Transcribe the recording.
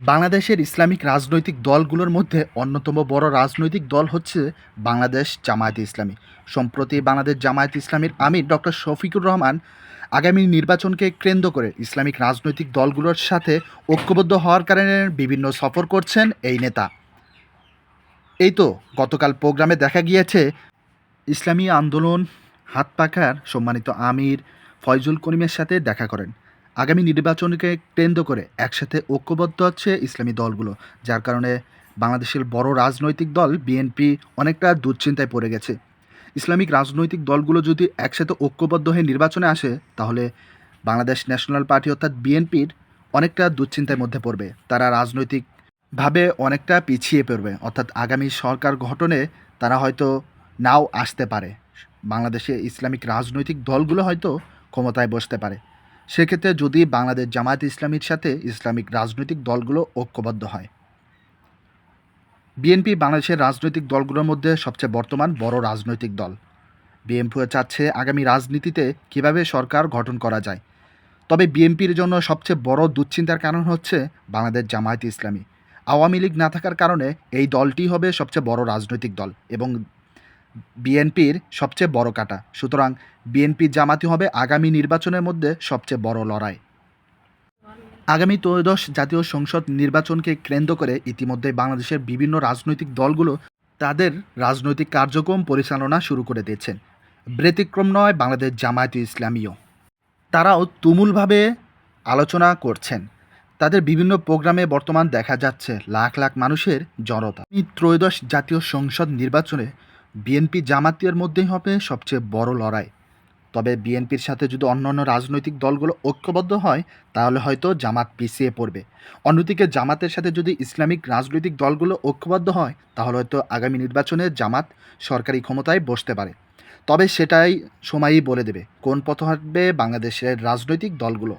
বাংলাদেশের ইসলামিক রাজনৈতিক দলগুলোর মধ্যে অন্যতম বড় রাজনৈতিক দল হচ্ছে বাংলাদেশ জামায়াতে ইসলামী। সম্প্রতি বাংলাদেশ জামায়াত ইসলামীর আমির ডক্টর শফিকুর রহমান আগামী নির্বাচনকে কেন্দ্র করে ইসলামিক রাজনৈতিক দলগুলোর সাথে ঐক্যবদ্ধ হওয়ার কারণে বিভিন্ন সফর করছেন এই নেতা। এই তো গতকাল প্রোগ্রামে দেখা গিয়েছে, ইসলামী আন্দোলন হাত পাখার সম্মানিত আমির ফয়জুল করিমের সাথে দেখা করেন। আগামী নির্বাচনকে কেন্দ্র করে একসাথে ঐক্যবদ্ধ হচ্ছে ইসলামী দলগুলো, যার কারণে বাংলাদেশের বড় রাজনৈতিক দল বিএনপি অনেকটা দুশ্চিন্তায় পড়ে গেছে। ইসলামিক রাজনৈতিক দলগুলো যদি একসাথে ঐক্যবদ্ধ হয়ে নির্বাচনে আসে, তাহলে বাংলাদেশ ন্যাশনাল পার্টি অর্থাৎ বিএনপির অনেকটা দুশ্চিন্তার মধ্যে পড়বে। তারা রাজনৈতিকভাবে অনেকটা পিছিয়ে পড়বে, অর্থাৎ আগামী সরকার গঠনে তারা হয়তো নাও আসতে পারে। বাংলাদেশে ইসলামিক রাজনৈতিক দলগুলো হয়তো ক্ষমতায় বসতে পারে। সেক্ষেত্রে যদি বাংলাদেশ জামায়াত ইসলামীর সাথে ইসলামিক রাজনৈতিক দলগুলো ঐক্যবদ্ধ হয়। বিএনপি বাংলাদেশের রাজনৈতিক দলগুলোর মধ্যে সবচেয়ে বর্তমান বড় রাজনৈতিক দল। বিএনপিও চাচ্ছে আগামী রাজনীতিতে কীভাবে সরকার গঠন করা যায়। তবে বিএনপির জন্য সবচেয়ে বড় দুশ্চিন্তার কারণ হচ্ছে বাংলাদেশ জামায়াত ইসলামী। আওয়ামী লীগ না থাকার কারণে এই দলটি হবে সবচেয়ে বড় রাজনৈতিক দল এবং বিএনপির সবচেয়ে বড় কাটা। সুতরাং বিএনপি জামাতি হবে আগামী নির্বাচনের মধ্যে সবচেয়ে বড় লড়াই। আগামী ত্রয়োদশ জাতীয় সংসদ নির্বাচনকে কেন্দ্র করে ইতিমধ্যে বাংলাদেশের বিভিন্ন রাজনৈতিক দলগুলো তাদের রাজনৈতিক কার্যক্রম পরিচালনা শুরু করে দিয়েছেন। ব্যতিক্রম নয়, বাংলাদেশ জামায়াত ইসলামীও। তারাও তুমুলভাবে আলোচনা করছেন। তাদের বিভিন্ন প্রোগ্রামে বর্তমান দেখা যাচ্ছে লাখ লাখ মানুষের জনতা। ত্রয়োদশ জাতীয় সংসদ নির্বাচনে বিএনপি জামাতিয়ার মধ্যেই হবে সবচেয়ে বড় লড়াই। তবে বিএনপির সাথে যদি অন্যান্য রাজনৈতিক দলগুলো ঐক্যবদ্ধ হয়, তাহলে হয়তো জামাত পিছিয়ে পড়বে। অন্যদিকে জামাতের সাথে যদি ইসলামিক রাজনৈতিক দলগুলো ঐক্যবদ্ধ হয়, তাহলে হয়তো আগামী নির্বাচনে জামাত সরকারি ক্ষমতায় বসতে পারে। তবে সেটাই সময়ই বলে দেবে, কোন পথ হাঁটবে বাংলাদেশের রাজনৈতিক দলগুলো।